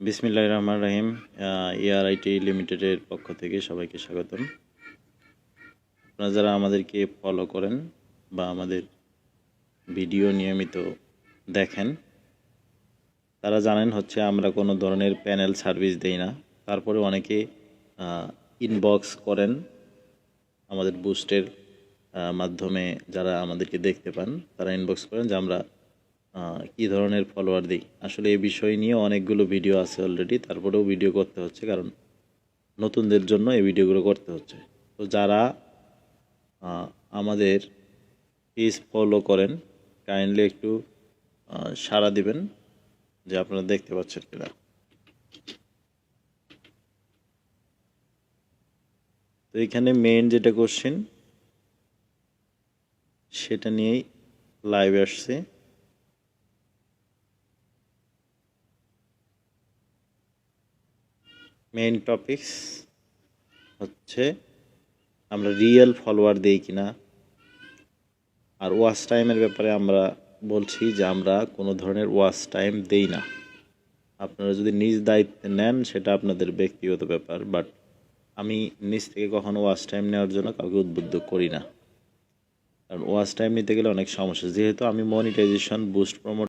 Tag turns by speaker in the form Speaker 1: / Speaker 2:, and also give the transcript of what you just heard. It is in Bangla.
Speaker 1: বিসমিল্লাহ রহমান রাহিম। এআরআইটি লিমিটেডের পক্ষ থেকে সবাইকে স্বাগতম। আপনারা যারা আমাদেরকে ফলো করেন বা আমাদের ভিডিও নিয়মিত দেখেন, তারা জানেন হচ্ছে আমরা কোনো ধরনের প্যানেল সার্ভিস দেই না। তারপরে অনেকে ইনবক্স করেন আমাদের বুস্টের মাধ্যমে যারা আমাদেরকে দেখতে পান, তারা ইনবক্স করেন যে আমরা কি ধরনের ফলোয়ার দিই? আসলে এই বিষয় নিয়ে অনেকগুলো ভিডিও আছে অলরেডি তারপরেও ভিডিও করতে হচ্ছে, কারণ নতুনদের জন্য এই ভিডিওগুলো করতে হচ্ছে। তো যারা আমাদের পেজ ফলো করেন কাইন্ডলি একটু সাড়া দিবেন, যে আপনারা দেখতে পাচ্ছেন কিনা। তো এখানে মেইন যেটা কোশ্চেন সেটা নিয়েই লাইভ আসছে। মেইন টপিকস হচ্ছে, আমরা রিয়েল ফলোয়ার দিই কিনা। আর ওয়াচ টাইমের ব্যাপারে আমরা বলছি যে, আমরা কোনো ধরনের ওয়াচ টাইম দেই না। আপনারা যদি নিজ দায়িত্বে নেন, সেটা আপনাদের ব্যক্তিগত ব্যাপার বাট আমি নিজ থেকে কখনো ওয়াচ টাইম নেওয়ার জন্য কাউকে উদ্বুদ্ধ করি না। কারণ ওয়াচ টাইম নিতে গেলে অনেক সমস্যা। যেহেতু আমি মনিটাইজেশন বুস্ট প্রমোট